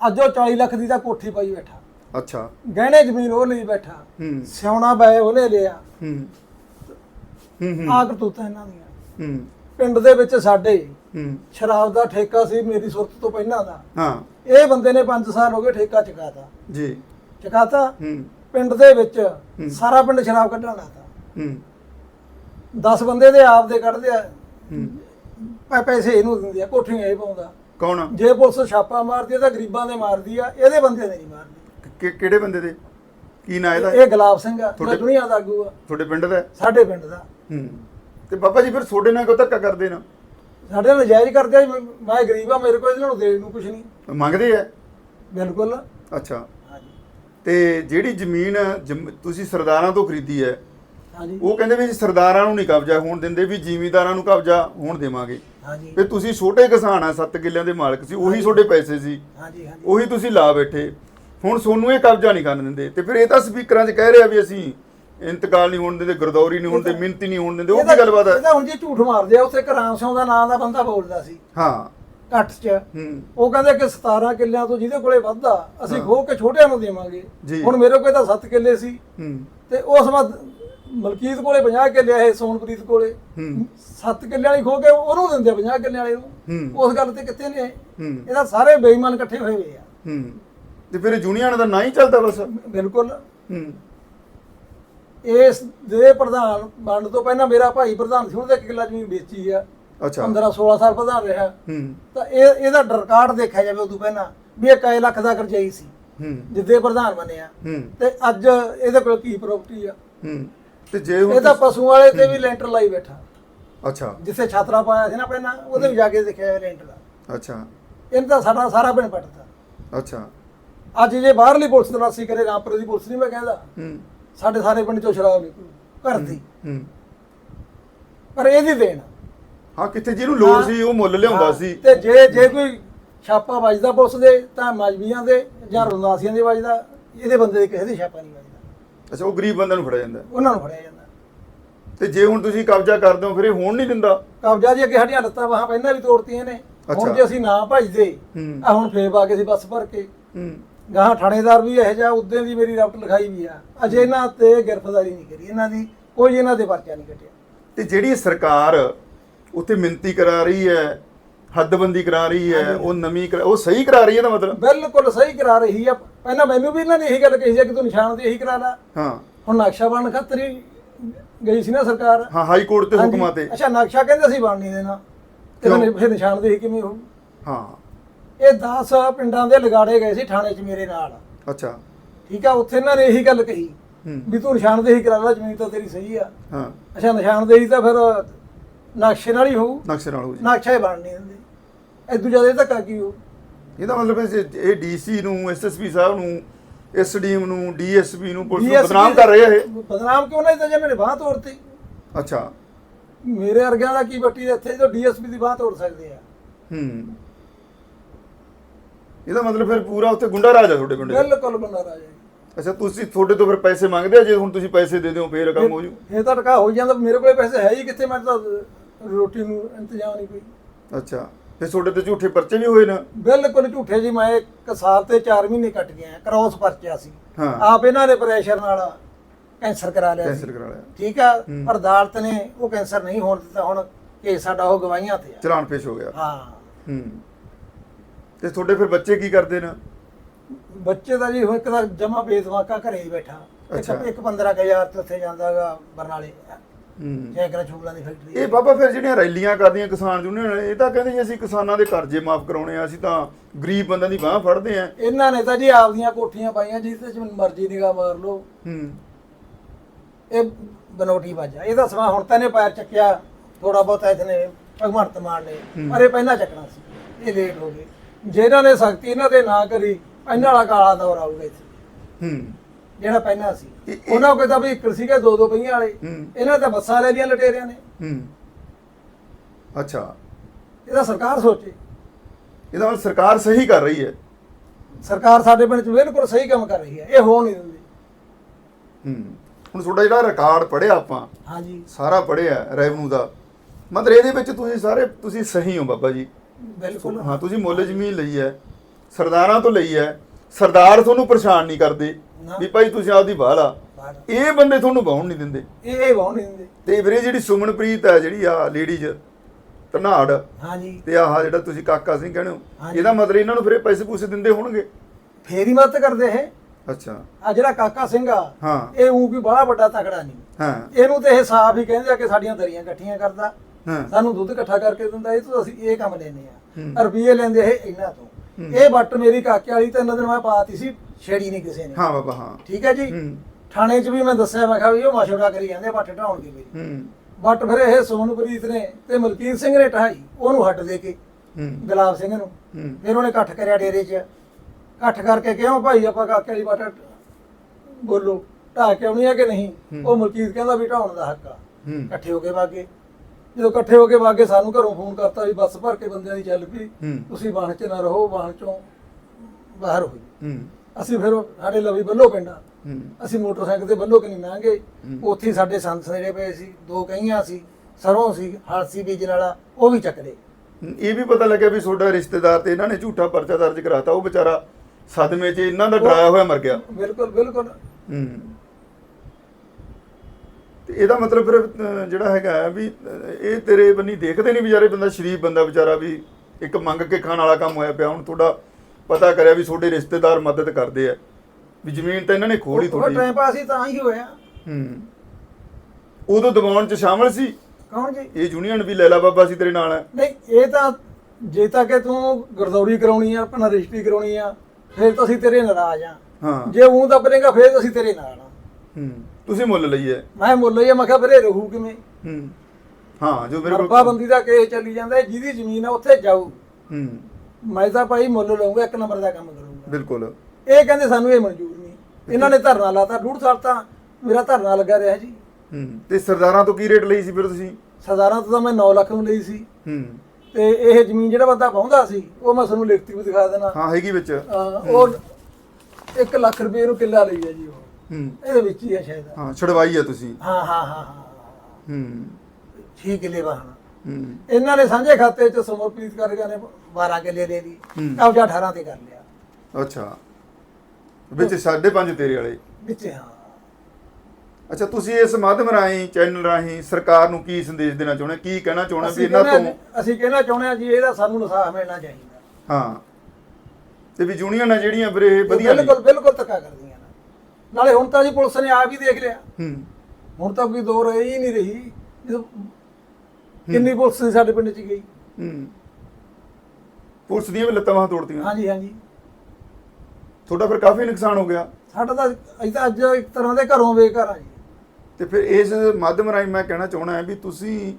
ਅੱਜ ਉਹ 40 ਲੱਖ ਦੀ ਤਾਂ ਕੋਠੀ ਪਾਈ ਬੈਠਾ। ਅੱਛਾ। ਗਹਿਣੇ ਜ਼ਮੀਨ ਉਹ ਲਈ ਬੈਠਾ। ਹੂੰ। ਸਿਉਣਾ ਬੈ ਉਹਨੇ ਲਿਆ। ਹੂੰ। ਹੂੰ ਹੂੰ। ਆ ਕਰਤੂਤਾਂ ਇਹਨਾਂ ਦੀਆਂ। ਹੂੰ। ਪਿੰਡ ਦੇ ਵਿੱਚ ਸਾਡੇ ਹੂੰ। ਸ਼ਰਾਬ ਦਾ ਠੇਕਾ ਸੀ ਮੇਰੀ ਸੁਰਤ ਤੋਂ ਪਹਿਲਾਂ ਦਾ। ਹਾਂ। ਇਹ ਬੰਦੇ ਨੇ 5 ਸਾਲ ਹੋ ਗਏ ਠੇਕਾ ਚੁਕਾਤਾ। ਜੀ। ਚੁਕਾਤਾ। ਹੂੰ। ਪਿੰਡ ਦੇ ਵਿੱਚ ਸਾਰਾ ਪਿੰਡ ਸ਼ਰਾਬ ਕੱਢਣ ਲਾਤਾ ਹੂੰ। 10 ਬੰਦੇ ਦੇ ਆਪ ਦੇ ਕੱਢਦੇ ਆ। ਹੂੰ। ਪੈਸੇ ਇਹਨੂੰ ਦਿੰਦੇ ਆ ਕੋਠੀਆਂ ਇਹ ਪਾਉਂਦਾ। ਕੌਣ ਜੇ ਪੁਲਿਸ ਛਾਪਾ ਮਾਰਦੀ ਆ ਤਾਂ ਗਰੀਬਾਂ ਦੇ ਮਾਰਦੀ ਆ ਇਹਦੇ ਬੰਦੇ ਦੇ ਨਹੀਂ ਮਾਰਦੀ। ਕਿਹੜੇ ਬੰਦੇ ਦੇ? ਕੀ ਨਾਂ ਇਹਦਾ? ਇਹ ਗੁਲਾਬ ਸਿੰਘ ਆ ਤੁਹਾਡੇ- ਦੁਨੀਆ ਦਾ ਆਗੂ ਆ। ਤੁਹਾਡੇ ਪਿੰਡ ਦਾ? ਸਾਡੇ ਪਿੰਡ ਦਾ। ਹੂੰ। ਤੇ ਬਾਬਾ ਜੀ ਫਿਰ ਤੁਹਾਡੇ ਨਾਲ ਕਿਉਂ ਧੱਕਾ ਕਰਦੇ ਨਾ? ਸਾਡੇ ਨਾਲ ਨਜਾਇਜ਼ ਕਰਦੇ ਆ ਜੀ, ਮੈਂ ਮੈਂ ਗਰੀਬ ਆ ਮੇਰੇ ਕੋਲ ਇਹਨਾਂ ਨੂੰ ਦੇਣ ਨੂੰ ਕੁਝ ਨਹੀਂ। ਮੰਗਦੇ ਆ? ਬਿਲਕੁਲ। ਅੱਛਾ। ਹਾਂਜੀ। ਤੇ ਜਿਹੜੀ ਜ਼ਮੀਨ ਜਮ- ਤੁਸੀਂ ਸਰਦਾਰਾਂ ਤੋਂ ਖਰੀਦੀ ਹੈ ਹਾਂਜੀ। ਉਹ ਕਹਿੰਦੇ ਵੀ ਅਸੀਂ ਸਰਦਾਰਾਂ ਨੂੰ ਨਹੀਂ ਕਬਜ਼ਾ ਹੋਣ ਦਿੰਦੇ ਵੀ ਜ਼ਿਮੀਂਦਾਰਾਂ ਨੂੰ ਕਬਜ਼ਾ ਹੋਣ ਦੇਵਾਂਗੇ। ਹਾਂਜੀ। ਵੀ ਤੁਸੀਂ ਛੋਟੇ ਕਿਸਾਨ ਆ 7 ਕਿੱਲਿਆਂ ਦੇ ਮਾਲਕ ਸੀ ਉਹੀ ਤੁਹਾਡੇ ਪੈਸੇ ਸੀ। ਹਾਂਜੀ ਹਾਂਜੀ। ਉਹੀ ਤੁਸੀਂ ਲਾ ਬੈਠੇ। ਹੁਣ ਸੋਨੂੰ ਇਹ ਕਬਜ਼ਾ ਨਹੀਂ ਕਰਨ ਦਿੰਦੇ। ਤੇ ਫਿਰ ਇਹ ਤਾਂ ਸਪੀਕਰਾਂ 'ਚ ਕਹਿ ਰਿਹਾ ਵੀ ਅਸੀਂ ਇੰਤਕਾਲ ਨਹੀਂ ਹੋਣ ਦਿੰਦੇ ਗਰਦੌਰੀ ਨਹੀਂ ਹੋਣ ਦਿੰਦੇ ਮਿੰਤੀ ਨਹੀਂ ਹੋਣ ਦਿੰਦੇ ਉਹ ਕੀ ਗੱਲਬਾਤ ਹੈ? ਇਹਦਾ ਹੁਣ ਜੀ ਝੂਠ ਮਾਰਦੇ ਆ ਉੱਥੇ ਘਰਾਂ ਸਿਉਂ ਦਾ ਨਾਂ ਦਾ ਬੰਦਾ ਬੋਲਦਾ ਸੀ। ਹਾਂ। ਘੱਟ ਚ। ਹੂੰ। ਉਹ ਕਹਿੰਦੇ ਕਿ 17 ਕਿੱਲਿਆਂ ਤੋਂ ਜਿਹਦੇ ਕੋਲੇ ਵੱਧਾ ਅਸੀਂ ਖੋ ਕੇ ਛੋਟਿਆਂ ਨੂੰ ਦੇਵਾਂਗੇ। ਜੀ। ਹੁਣ ਮੇਰੇ ਕੋਲੇ ਤਾਂ 7 ਕਿੱਲੇ ਸੀ। ਹੂੰ। ਤੇ ਉਸ ਵਕਤ ਮਲਕੀਤ ਕੋਲੇ 50 ਕਿੱਲੇ ਆਏ ਸੋਨਪ੍ਰੀਤ ਕੋਲੇ। ਹੂੰ। 7 ਕਿੱਲੇ ਵਾਲੀ ਖੋ ਕੇ ਉਹਨੂੰ ਦਿੰਦੇ ਆ 50 ਕਿੱਲੇ ਵਾਲੇ ਨੂੰ। ਉਸ ਗੱਲ ਤੇ ਕਿੱਥੇ ਨੇ ਇਹ? ਹੂੰ। ਇਹਦਾ ਸਾਰੇ ਬੇਈਮਾਨ ਇਕੱਠੇ ਹੋਏ ਹੋਏ ਆ। ਹੂੰ। ਤੇ ਫਿਰ ਯੂਨੀਅਨ ਦਾ ਨਾਂ ਹੀ ਚੱਲਦਾ ਬਸ। ਬਿਲਕੁਲ। ਹੂੰ। ਇਸ ਦੇ ਪ੍ਰਧਾਨ ਬਣਨ ਤੋਂ ਪਹਿਲਾਂ ਮੇਰਾ ਭਾਈ ਪ੍ਰਧਾਨ ਸੀ ਉਹਦੇ ਇੱਕ ਕਿੱਲਾ ਜ਼ਮੀਨ ਵੇਚੀ ਆ। ਅੱਛਾ। 15 16 ਸਾਲ ਪ੍ਰਧਾਨ ਰਿਹਾ। ਹੂੰ। ਤਾਂ ਇਹ ਇਹਦਾ ਰਿਕਾਰਡ ਦੇਖਿਆ ਜਾਵੇ ਉਦੋਂ ਪਹਿਲਾਂ ਵੀ ਇਹ ਕਈ ਲੱਖ ਦਾ ਕਰਜ਼ਾਈ ਸੀ ਹੂੰ। ਜਿੱਦੇ ਪ੍ਰਧਾਨ ਬਣਿਆ। ਹੂੰ। ਤੇ ਅੱਜ ਇਹਦੇ ਕੋਲ ਕੀ ਪ੍ਰਾਪਰਟੀ ਆ? ਹੂੰ। ਤੇ ਜੇ ਹੁਣ ਇਹ ਤਾਂ ਪਸ਼ੂ ਵਾਲੇ ਤੇ ਵੀ ਲੈਂਟਰ ਲਾਈ ਬੈਠਾ। ਅੱਛਾ। ਜਿੱਥੇ ਛਾਤਰਾ ਪਾਇਆ ਸੀ ਨਾ ਪਹਿਲਾਂ ਉਹਦੇ ਵੀ ਜਾ ਕੇ ਦੇਖਿਆ ਲੈਂਟਰ ਅੱਛਾ। ਇਹਨਾਂ ਤਾਂ ਸਾਡਾ ਸਾਰਾ ਪਿੰਡ ਪੱਟਦਾ। ਅੱਛਾ। ਅੱਜ ਜੇ ਬਾਹਰਲੀ ਪੁਲਿਸ ਤਲਾਸ਼ੀ ਕਰੇ ਰਾਮਪੁਰ ਦੀ ਪੁਲਿਸ ਨਹੀਂ ਮੈਂ ਕਹਿੰਦਾ। ਹੂੰ। ਸਾਡੇ ਸਾਰੇ ਪਿੰਡ ਚੋਂ ਸ਼ਰਾਬ ਨਿਕਲੂ ਘਰ ਦੀ। ਹੂੰ ਪਰ ਇਹਦੀ ਦੇਣ। ਹਾਂ ਕਿੱਥੇ ਜਿਹਨੂੰ ਲੋੜ ਸੀ ਉਹ ਮੁੱਲ ਲਿਆਉਂਦਾ ਸੀ। ਤੇ ਜੇ ਜੇ ਕੋਈ ਛਾਪਾ ਵੱਜਦਾ ਪੁਲਿਸ ਦੇ ਤਾਂ ਮਜਬੀਆਂ ਦੇ ਜਾਂ ਰੰਦਾਸੀਆਂ ਦੇ ਵੱਜਦਾ। ਇਹਦੇ ਬੰਦੇ ਦੇ ਕਿਸੇ ਦੇ ਛਾਪਾ ਨਹੀਂ ਵੱਜਦਾ। ਅੱਛਾ ਉਹ ਗਰੀਬ ਬੰਦੇ ਨੂੰ ਫੜਿਆ ਜਾਂਦਾ। ਉਹਨਾਂ ਨੂੰ ਫੜਿਆ ਜਾਂਦਾ। ਤੇ ਜੇ ਹੁਣ ਤੁਸੀਂ ਕਬਜ਼ਾ ਕਰਦੇ ਹੋ ਫਿਰ ਇਹ ਹੋਣ ਨਹੀਂ ਦਿੰਦਾ? ਕਬਜ਼ਾ ਜੀ ਅੱਗੇ ਸਾਡੀਆਂ ਲੱਤਾਂ ਬਾਹਾਂ ਪਹਿਲਾਂ ਵੀ ਤੋੜਤੀਆਂ ਨੇ। ਹੁਣ ਜੇ ਅਸੀਂ ਨਾ ਭਜਦੇ। ਆ ਹੁਣ ਫੇਰ ਆ ਕੇ ਸੀ ਬੱਸ ਭਰ ਕੇ। ਹੂੰ। ਗਾਹਾਂ ਥਾਣੇਦਾਰ ਵੀ ਇਹ ਜਿਹਾ ਉਦੋਂ ਦੀ ਮੇਰੀ ਰਪਟ ਲਿਖਾਈ ਵੀ ਆ। ਅਜੇ ਇਹਨਾਂ ਤੇ ਗ੍ਰਿਫਤਾਰੀ ਨਹੀਂ ਕਰੀ। ਇਹਨਾਂ ਦੀ ਕੋਈ ਇਹਨਾਂ ਦੇ ਪਰਚਾ ਨਹੀਂ ਕੱਟਿਆ। ਤੇ ਜਿਹੜੀ ਸਰਕਾਰ ਉੱਥੇ ਮਿੰਤੀ ਕਰਾ ਰਹੀ ਹੈ ਹੱਦਬੰਦੀ ਕਰਾ ਰਹੀ ਹੈ ਉਹ ਨਵੀਂ ਕਰਾ- ਉਹ ਸਹੀ ਕਰਾ ਰਹੀ ਹੈ ਦਾ ਮਤਲਬ? ਬਿਲਕੁਲ ਸਹੀ ਕਰਾ ਰਹੀ ਆ। ਪਹਿਲਾਂ ਮੈਨੂੰ ਵੀ ਇਹਨਾਂ ਨੇ ਇਹੀ ਗੱਲ ਕਹੀ ਸੀ ਕਿ ਤੂੰ ਨਿਸ਼ਾਨ ਤੇ ਇਹੀ ਕਰਾ ਲਾ। ਹਾਂ। ਹੁਣ ਨਕਸ਼ਾ ਬਣਨ ਖਾਤਰ ਹੀ ਗਈ ਸੀ ਨਾ ਸਰਕਾਰ। ਹਾਂ ਹਾਈ ਕੋਰਟ ਹਾਂਜੀ। ਹੁਕਮਾਂ ਤੇ। ਅੱਛਾ ਨਕਸ਼ਾ ਕਹਿੰਦੇ ਸੀ ਬਣ ਨਹੀਂ ਦੇਣਾ। ਤੇ? ਫਿਰ ਫਿਰ ਨਿਸ਼ਾਨ ਦੇ ਕਿਵੇਂ ਹੋ ਹਾਂ। ਇਹ 10 ਪਿੰਡਾਂ ਦੇ ਲਗਾੜੇ ਗਏ ਸੀ ਥਾਣੇ 'ਚ ਮੇਰੇ ਨਾਲ। ਅੱਛਾ। ਠੀਕ ਆ ਉੱਥੇ ਇਹਨਾਂ ਨੇ ਇਹੀ ਗੱਲ ਕਹੀ ਹੂੰ। ਵੀ ਤੂੰ ਨਿਸ਼ਾਨਦੇਹੀ ਕਰਾ ਲਾ ਜ਼ਮੀਨ ਤਾਂ ਤੇਰੀ ਸਹੀ ਆ। ਹਾਂ। ਅੱਛਾ ਨਿਸ਼ਾਨਦੇਹੀ ਤਾਂ ਫਿਰ ਨਕਸ਼ੇ ਨਾਲ ਹੀ ਹੋਊ। ਨਕਸ਼ੇ ਨਾਲ ਹੋ ਜੀ। ਨਕਸ਼ਾ ਹੀ ਬਣ ਨਹੀਂ ਦਿੰਦੇ। ਇਦੋਂ ਜ਼ਿਆਦਾ ਧੱਕਾ ਕੀ ਹੋ ਇਹਦਾ ਮਤਲਬ ਹੈ ਇਹ ਡੀਸੀ ਨੂੰ ਐਸਐਸਪੀ ਸਾਹਿਬ ਨੂੰ ਐਸਡੀਐਮ ਨੂੰ ਡੀਐਸਪੀ ਨੂੰ ਪੁਲਿਸ ਨੂੰ DSP ਬਦਨਾਮ ਕਰ ਰਹੇ ਆ ਇਹ? ਬਦਨਾਮ ਕਿਉਂ ਨਹੀਂ ਤਾਂ ਜੇ ਮੇਰੇ ਬਾਹ ਤੋੜਤੀ। ਅੱਛਾ। ਮੇਰੇ ਵਰਗਿਆਂ ਦਾ ਕੀ ਬੱਟੀ ਦੇ ਇੱਥੇ ਜਦੋਂ ਡੀਐਸਪੀ ਦੀ ਬਾਹ ਤੋੜ ਸਕਦੇ ਆ? ਹੂੰ। ਇਹਦਾ ਮਤਲਬ ਫਿਰ ਪੂਰਾ ਉੱਥੇ ਗੁੰਡਾ ਰਾਜ ਆ ਤੁਹਾਡੇ ਪਿੰਡ 'ਚ ਬਿਲਕੁਲ ਬੰਦਾ ਰਾਜਾ ਜੀ। ਅੱਛਾ ਤੁਸੀਂ ਤੁਹਾਡੇ ਤੋਂ ਫਿਰ ਪੈਸੇ ਮੰਗਦੇ ਆ ਜੇ ਹੁਣ ਤੁਸੀਂ ਪੈਸੇ ਦੇ ਦਿਓ ਫੇਰ ਕੰਮ ਹੋ ਜੂ? ਇਹ ਤਾਂ ਟਕਾ ਹੋ ਜਾਂਦਾ ਮੇਰੇ ਕੋਲੇ ਪੈਸੇ ਹੈ ਹੀ ਕਿੱਥੇ ਮੈਂ ਤਾਂ ਰੋਟੀ ਨੂੰ ਇੰਤਜ਼ਾਮ ਨਹੀਂ ਕੋਈ। ਅੱਛਾ ਫਿਰ ਤੁਹਾਡੇ ਤੇ ਝੂਠੇ ਪਰਚੇ ਵੀ ਹੋਏ ਨਾ? ਬਿਲਕੁਲ ਝੂਠੇ ਜੀ ਮੈਂ ਇੱਕ ਸਾਲ ਤੇ 4 ਮਹੀਨੇ ਕੱਟ ਗਿਆ ਕ੍ਰਾਸ ਪਰਚਿਆ ਸੀ। ਹਾਂ। ਆਪ ਇਹਨਾਂ ਦੇ ਪ੍ਰੈਸ਼ਰ ਨਾਲ ਕੈਂਸਰ ਕਰਾ ਲਿਆ ਕੈਂਸਰ ਸੀ। ਕਰਾ ਲਿਆ। ਠੀਕ ਆ ਹੂੰ। ਪਰ ਅਦਾਲਤ ਨੇ ਉਹ ਕੈਂਸਰ ਨਹੀਂ ਹੋਣ ਦਿੱਤਾ ਹੁਣ ਕੇਸ ਸਾਡਾ ਉਹ ਗਵਾਹੀਆਂ ਤੇ ਆ। ਚਲਾਨ ਪੇਸ਼ ਹੋ ਗਿਆ। ਹਾਂ। ਹੂੰ। ਤੇ ਤੁਹਾਡੇ ਫਿਰ ਬੱਚੇ ਕੀ ਕਰਦੇ ਨੇ? ਬੱਚੇ ਦਾ ਜੀ ਹੁਣ ਇੱਕ ਤਾਂ ਜਮਾ ਬੇਦਵਾਕਾ ਘਰੇ ਹੀ ਬੈਠਾ। ਅੱਛਾ। ਇੱਕ ਇੱਕ 15000 ਤੇ ਉੱਥੇ ਜਾਂਦਾਗਾ ਬਰਨਾਲੇ। ਹੂੰ। ਜੈਕਰਾ ਛੂਲਾਂ ਦੀ ਫੈਕਟਰੀ ਇਹ ਬਾਬਾ ਫਿਰ ਜਿਹੜੀਆਂ ਰੈਲੀਆਂ ਕਰਦੀਆਂ ਕਿਸਾਨ ਯੂਨੀਅਨ ਇਹ ਤਾਂ ਕਹਿੰਦੇ ਜੀ ਅਸੀਂ ਕਿਸਾਨਾਂ ਦੇ ਕਰਜ਼ੇ ਮਾਫ ਕਰਾਉਣੇ ਆ ਅਸੀਂ ਤਾਂ ਗਰੀਬ ਬੰਦਿਆਂ ਦੀ ਬਾਹ ਫੜਦੇ ਆ। ਇਹਨਾਂ ਨੇ ਤਾਂ ਜੀ ਆਪਦੀਆਂ ਕੋਠੀਆਂ ਪਾਈਆਂ ਜਿਸ ਤੇ ਮਰਜ਼ੀ ਨਿਗਾਹ ਮਾਰ ਲਓ। ਹੂੰ। ਇਹ ਬਨੋਟੀ ਵਾਜਾ ਇਹਦਾ ਸਮਾਂ ਹੁਣ ਤਾਂ ਨੇ ਪੈਰ ਚੱਕਿਆ ਥੋੜਾ ਬਹੁਤ ਇਸਨੇ ਭਗਵੰਤ ਮਾਨ ਨੇ। ਪਰ ਇਹ ਪਹਿਲਾਂ ਚੱਕਣਾ ਸੀ। ਇਹ ਲੇਟ ਹੋ ਗਏ। ਜਿਹਨਾਂ ਨੇ ਸਖਤੀ ਇਹਨਾਂ ਤੇ ਨਾ ਕਰੀ ਇਹਨਾਂ ਵਾਲਾ ਕਾਲਾ ਦੌਰ ਆਊਗਾ ਇੱਥੇ। ਹੂੰ। ਜਿਹੜਾ ਪਹਿਲਾਂ ਸੀ। ਇਹ- ਉਹਨਾਂ ਕੋਲ ਤਾਂ ਵੀ ਇੱਕ ਸੀਗੇ ਦੋ ਦੋ ਪਹੀਆਂ ਵਾਲੇ। ਹੂੰ। ਇਹਨਾਂ ਤਾਂ ਬੱਸਾਂ ਲੈ ਲੀਆਂ ਲਟੇਰਿਆਂ ਨੇ। ਹੂੰ। ਅੱਛਾ। ਇਹਦਾ ਸਰਕਾਰ ਸੋਚੇ। ਇਹਦਾ ਮਤਲਬ ਸਰਕਾਰ ਸਹੀ ਕਰ ਰਹੀ ਹੈ। ਸਰਕਾਰ ਸਾਡੇ ਪਿੰਡ 'ਚ ਬਿਲਕੁਲ ਸਹੀ ਕੰਮ ਕਰ ਰਹੀ ਹੈ। ਇਹ ਹੋਣ ਨਹੀਂ ਦਿੰਦੀ। ਹੂੰ। ਹੁਣ ਤੁਹਾਡਾ ਜਿਹੜਾ ਰਿਕਾਰਡ ਪੜਿਆ ਆਪਾਂ ਹਾਂਜੀ। ਸਾਰਾ ਪੜਿਆ ਰੈਵਨਿਊ ਦਾ। ਮਤਲਬ ਇਹਦੇ ਵਿੱਚ ਤੁਸੀਂ ਸਾਰੇ ਤੁਸੀਂ ਸਹੀ ਹੋ ਬਾਬਾ ਜੀ। ਬਿਲਕੁਲ। ਹਾਂ ਤੁਸੀਂ ਮੁੱਲ ਜ਼ਮੀਨ ਲਈ ਹੈ ਸਰਦਾਰਾਂ ਤੋਂ ਲਈ ਹੈ ਸਰਦਾਰ ਤੁਹਾਨੂੰ ਪਰੇਸ਼ਾਨ ਨਹੀਂ ਕਰਦੇ। ਵੀ ਭਾਈ ਤੁਸੀਂ ਆਪਦੀ ਬਾਹਲਾ ਬਾਹਰ। ਇਹ ਬੰਦੇ ਤੁਹਾਨੂੰ ਬਾਹਣ ਨਹੀਂ ਦਿੰਦੇ। ਇਹ ਇਹ ਹੋਣ ਨਹੀਂ ਦਿੰਦੇ। ਤੇ ਵੀਰੇ ਜਿਹੜੀ ਸੁਮਨਪ੍ਰੀਤ ਹੈ ਜਿਹੜੀ ਆ ਲੇਡੀਜ਼ ਧਨਾੜ ਹਾਂਜੀ। ਤੇ ਆਹ ਜਿਹੜਾ ਤੁਸੀਂ ਕਾਕਾ ਸਿੰਘ ਕਹਿੰਦੇ ਹੋ। ਇਹਦਾ ਮਤਲਬ ਇਹਨਾਂ ਨੂੰ ਫਿਰ ਪੈਸੇ ਪੂਸੇ ਦਿੰਦੇ ਹੋਣਗੇ? ਫੇਰ ਹੀ ਮਦਦ ਕਰਦੇ ਇਹ। ਅੱਛਾ। ਆ ਜਿਹੜਾ ਕਾਕਾ ਸਿੰਘ ਆ ਹਾਂ। ਇਹ ਉਹ ਵੀ ਬੜਾ ਵੱਡਾ ਤਕੜਾ ਨਹੀਂ। ਹਾਂ। ਇਹਨੂੰ ਤੇ ਇਹ ਸਾਫ਼ ਹੀ ਕਹਿੰਦੇ ਆ ਕਿ ਸਾਡੀਆਂ ਦਰੀਆਂ ਇਕੱਠੀਆਂ ਕਰਦਾ। ਹਾਂ ਸਾਨੂੰ ਦੁੱਧ ਇਕੱਠਾ ਕਰਕੇ ਦਿੰਦਾ ਇਹ ਤੋਂ ਅਸੀਂ ਇਹ ਕੰਮ ਲੈਨੇ। ਆ ਰੁਪਈਏ ਲੈਂਦੇ ਇਹ ਇਹਨਾਂ ਤੋਂ। ਇਹ ਵੱਟ ਮੇਰੀ ਕਾਕੇ ਵਾਲੀ ਤਿੰਨ ਦਿਨ ਮੈਂ ਪਾਤੀ ਸੀ ਛੇੜੀ ਨਹੀਂ ਕਿਸੇ ਨੇ। ਹਾਂ ਬਾਬਾ ਹਾਂ। ਠੀਕ ਹੈ ਜੀ? ਥਾਣੇ 'ਚ ਵੀ ਮੈਂ ਦੱਸਿਆ ਮੈਂ ਕਿਹਾ ਵੀ ਉਹ ਮਸ਼ਵਰਾ ਕਰੀ ਜਾਂਦੇ ਵੱਟ ਢਾਉਣ ਦੀ ਮੇਰੀ। ਵੱਟ ਫਿਰ ਇਹ ਸੋਨਪ੍ਰੀਤ ਨੇ ਤੇ ਮਲਕੀਤ ਸਿੰਘ ਨੇ ਢਾਈ ਉਹਨੂੰ ਹੱਟ ਦੇ ਕੇ ਗੁਲਾਬ ਸਿੰਘ ਨੂੰ। ਫਿਰ ਉਹਨੇ ਇਕੱਠ ਕਰਿਆ ਡੇਰੇ 'ਚ। ਇਕੱਠ ਕਰਕੇ ਕਿਉਂ ਭਾਈ ਆਪਾਂ ਕਾਕੇ ਵਾਲੀ ਵੱਟ ਬੋਲੋ ਢਾਹ ਕੇ ਆਉਣੀ ਆ ਕਿ ਨਹੀਂ। ਉਹ ਮਲਕੀਤ ਕਹਿੰਦਾ ਵੀ ਢਾਉਣ ਦਾ ਹੱਕ ਆ। ਇਕੱਠੇ ਹੋ ਕੇ ਵਾਗੇ ਜਦੋਂ ਇਕੱਠੇ ਹੋ ਕੇ ਵਾਗੇ ਸਾਨੂੰ ਘਰੋਂ ਫੋਨ ਕਰਤਾ ਵੀ ਬੱਸ ਭਰ ਕੇ ਬੰਦਿਆਂ ਦੀ ਚੱਲ ਪਈ ਹੂੰ। ਤੁਸੀਂ ਬਾਣ 'ਚ ਨਾ ਰਹੋ ਬਾਣ 'ਚੋਂ ਬਾਹਰ ਹੂੰ ਅਸੀਂ ਫਿਰ ਸਾਡੇ ਲਵੀ ਬੱਲੋ ਪਿੰਡਾ ਹੂੰ। ਅਸੀਂ ਮੋਟਰਸਾਈਕਲ ਤੇ ਬੱਲੋ ਕਿ ਲੰਘੇ। ਹੂੰ। ਉੱਥੇ ਹੀ ਸਾਡੇ ਸੰਤ ਨੇੜੇ ਪਏ ਸੀ ਦੋ ਕਹੀਆਂ ਸੀ ਸਰੋਂ ਸੀ ਹਲ ਸੀ ਬੀਜਣ ਵਾਲਾ ਉਹ ਵੀ ਚੱਕ ਲਏ। ਇਹ ਵੀ ਪਤਾ ਲੱਗਿਆ ਵੀ ਤੁਹਾਡਾ ਰਿਸ਼ਤੇਦਾਰ ਤੇ ਇਹਨਾਂ ਨੇ ਝੂਠਾ ਪਰਚਾ ਦਰਜ ਕਰਾਤਾ ਉਹ ਵਿਚਾਰਾ ਸਦਮੇ 'ਚ ਇਹਨਾਂ ਦਾ ਡਰਾਇਆ ਹੋਇਆ ਮਰ ਗਿਆ। ਬਿਲਕੁਲ ਬਿਲਕੁਲ। ਹੂੰ। ਤੇ ਇਹਦਾ ਮਤਲਬ ਫਿਰ ਅਹ, ਜਿਹੜਾ ਹੈਗਾ ਵੀ ਅਹ, ਇਹ ਤੇਰੇ ਬੰਨੀ ਦੇਖਦੇ ਨਹੀਂ ਵਿਚਾਰੇ ਬੰਦਾ ਸ਼ਰੀਫ ਬੰਦਾ ਵਿਚਾਰਾ ਵੀ ਇੱਕ ਮੰਗ ਕੇ ਖਾਣ ਵਾਲਾ ਕੰਮ ਹੋਇਆ ਪਿਆ ਹੁਣ ਤੁਹਾਡਾ ਪਤਾ ਕਰਿਆ ਵੀ ਤੁਹਾਡੇ ਰਿਸ਼ਤੇਦਾਰ ਮਦਦ ਕਰਦੇ ਆ। ਵੀ ਜ਼ਮੀਨ ਤਾਂ ਇਹਨਾਂ ਨੇ ਖੋਲੀ ਉਹ ਤੁਹਾਡੀ। ਟਾਈਮ ਪਾਸ ਹੀ ਤਾਂ ਹੀ ਹੋਇਆ। ਹੂੰ। ਉਦੋਂ ਦਬਾਉਣ 'ਚ ਸ਼ਾਮਲ ਸੀ? ਕੌਣ ਜੀ? ਇਹ ਯੂਨੀਅਨ ਵੀ ਲੈਲਾ ਬਾਬਾ ਸੀ ਤੇਰੇ ਨਾਲ। ਹੈ ਨਹੀਂ ਇਹ ਤਾਂ ਜੇ ਤਾਂ ਕਿ ਤੂੰ ਗਰਦੌਰੀ ਕਰਾਉਣੀ ਆ ਆਪਣਾ ਰਜਿਸਟਰੀ ਕਰਾਉਣੀ ਆ ਫਿਰ ਤਾਂ ਅਸੀਂ ਤੇਰੇ ਨਾਰਾਜ਼ ਆ। ਹਾਂ। ਜੇ ਉਹ ਦੱਬਣੇਗਾ ਫਿਰ ਤਾਂ ਅਸੀਂ ਤੇਰੇ ਨਾਲ ਆ। ਹੂੰ। ਤੁਸੀਂ ਮੁੱਲ ਲਈ ਹੈ ਮੈਂ ਮੁੱਲ ਇਹ ਮੈਂ ਕਿਹਾ ਵੀਰੇ ਰਹੂ ਕਿਵੇਂ? ਹੂੰ। ਹਾਂ ਜੋ ਮੇਰੇ ਕੋਲ ਬੰਦੀ ਦਾ ਕੇਸ ਚੱਲੀ ਜਾਂਦਾ ਜਿਹਦੀ ਜ਼ਮੀਨ ਆ ਉੱਥੇ ਜਾਊ ਹੂੰ। ਮੈਂ ਤਾਂ ਭਾਈ ਮੁੱਲ ਲਵਾਂਗਾ ਇੱਕ ਨੰਬਰ ਦਾ ਕੰਮ ਕਰੂੰਗਾ। ਬਿਲਕੁਲ। ਇਹ ਕਹਿੰਦੇ ਸਾਨੂੰ ਇਹ ਮਨਜ਼ੂਰ ਨਹੀਂ। ਇਹਨਾਂ ਨੇ ਧਰਨਾ ਲਾਤਾ ਡੂਢ ਸਾਲ ਤਾਂ ਮੇਰਾ ਧਰਨਾ ਲੱਗਾ ਰਿਹਾ ਜੀ। ਹੂੰ। ਤੇ ਸਰਦਾਰਾਂ ਤੋਂ ਕੀ ਰੇਟ ਲਈ ਸੀ ਫਿਰ ਤੁਸੀਂ? ਸਰਦਾਰਾਂ ਤੋਂ ਤਾਂ ਮੈਂ 9 ਲੱਖ ਨੂੰ ਲਈ ਸੀ। ਹੂੰ। ਤੇ ਇਹ ਜ਼ਮੀਨ ਜਿਹੜਾ ਬੰਦਾ ਪਾਉਂਦਾ ਸੀ ਉਹ ਮੈਂ ਤੁਹਾਨੂੰ ਲਿਖਤੀ ਵੀ ਦਿਖਾ ਦੇਣਾ। ਹਾਂ ਹੈਗੀ ਵਿੱਚ। ਅਹ ਉਹ 1 ਲੱਖ ਰੁਪਏ ਨੂੰ ਕਿੱਲਾ ਲਈ ਹੈ ਜੀ ਉਹ। ਹੂੰ। ਇਹਦੇ ਵਿੱਚ ਹੀ ਆ ਸ਼ਾਇਦ। ਹਾਂ ਛੜਵਾਈ ਆ ਤੁਸੀਂ। ਹਾਂ ਹਾਂ ਹਾਂ ਹਾਂ। ਹੂੰ। 6 ਕਿੱਲੇ ਵਾਹਣ ਹੂੰ। ਇਹਨਾਂ ਨੇ ਸਾਂਝੇ ਖਾਤੇ 'ਚ ਸਮਰਪਿਤ ਕਰ ਗਏ ਨੇ 12 ਕਿੱਲੇ ਦੇ ਦੀ। ਹੂੰ। ਕਬਜ਼ਾ 18 ਤੇ ਕਰ ਲਿਆ। ਅੱਛਾ। ਵਿੱਚ ਸਾਢੇ ਪੰਜ ਤੇਰੇ ਵਾਲੇ। ਵਿੱਚ ਹਾਂ। ਅੱਛਾ ਤੁਸੀਂ ਇਸ ਮਾਧਿਅਮ ਰਾਹੀਂ ਚੈਨਲ ਰਾਹੀਂ ਸਰਕਾਰ ਨੂੰ ਕੀ ਸੰਦੇਸ਼ ਦੇਣਾ ਚਾਹੁੰਦੇ ਕੀ ਕਹਿਣਾ ਚਾਹੁੰਦੇ ਵੀ ਅਸੀਂ ਇਹਨਾਂ ਤੋਂ ਹਾਂ- ਅਸੀਂ ਕਹਿਣਾ ਚਾਹੁੰਦੇ ਹਾਂ ਜੀ ਇਹਦਾ ਸਾਨੂੰ ਇਨਸਾਫ ਮਿਲਣਾ ਚਾਹੀਦਾ। ਹਾਂ। ਤੇ ਵੀ ਯੂਨੀਅਨ ਆ ਜਿਹੜੀਆਂ ਵੀਰੇ ਇਹ ਵਧੀਆ ਨੇ। ਬਿਲਕੁਲ ਬਿਲਕੁਲ ਧੱਕਾ ਕਰਦੀਆਂ ਨੇ। ਨਾਲੇ ਹੁਣ ਤਾਂ ਜੀ ਪੁਲਿਸ ਨੇ ਆਪ ਹੀ ਦੇਖ ਲਿਆ। ਹੂੰ। ਹੁਣ ਤਾਂ ਕੋਈ ਦੋ ਰਹੀ ਹੀ ਨਹੀਂ ਰਹੀ। ਜਦੋਂ ਕਿੰਨੀ ਪੁਲਿਸ ਨੇ ਸਾਡੇ ਪਿੰਡ 'ਚ ਗਈ। ਹੂੰ। ਪੁਲਿਸ ਦੀਆਂ ਵੀ ਲੱਤਾਂ ਬਾਹਾਂ ਤੋੜਤੀਆਂ। ਹਾਂਜੀ ਹਾਂਜੀ। ਤੁਹਾਡਾ ਫਿਰ ਕਾਫੀ ਨੁਕਸਾਨ ਹੋ ਗਿਆ। ਸਾਡਾ ਤਾਂ ਅਸੀਂ ਤਾਂ ਅੱਜ ਇੱਕ ਤਰ੍ਹਾਂ ਦੇ ਘਰੋਂ ਬੇਘਰ ਆ ਜੀ। ਤੇ ਫਿਰ ਇਸ ਮਾਧਿਅਮ ਰਾਹੀਂ ਮੈਂ ਕਹਿਣਾ ਚਾਹਣਾ ਹੈ ਵੀ ਤੁਸੀਂ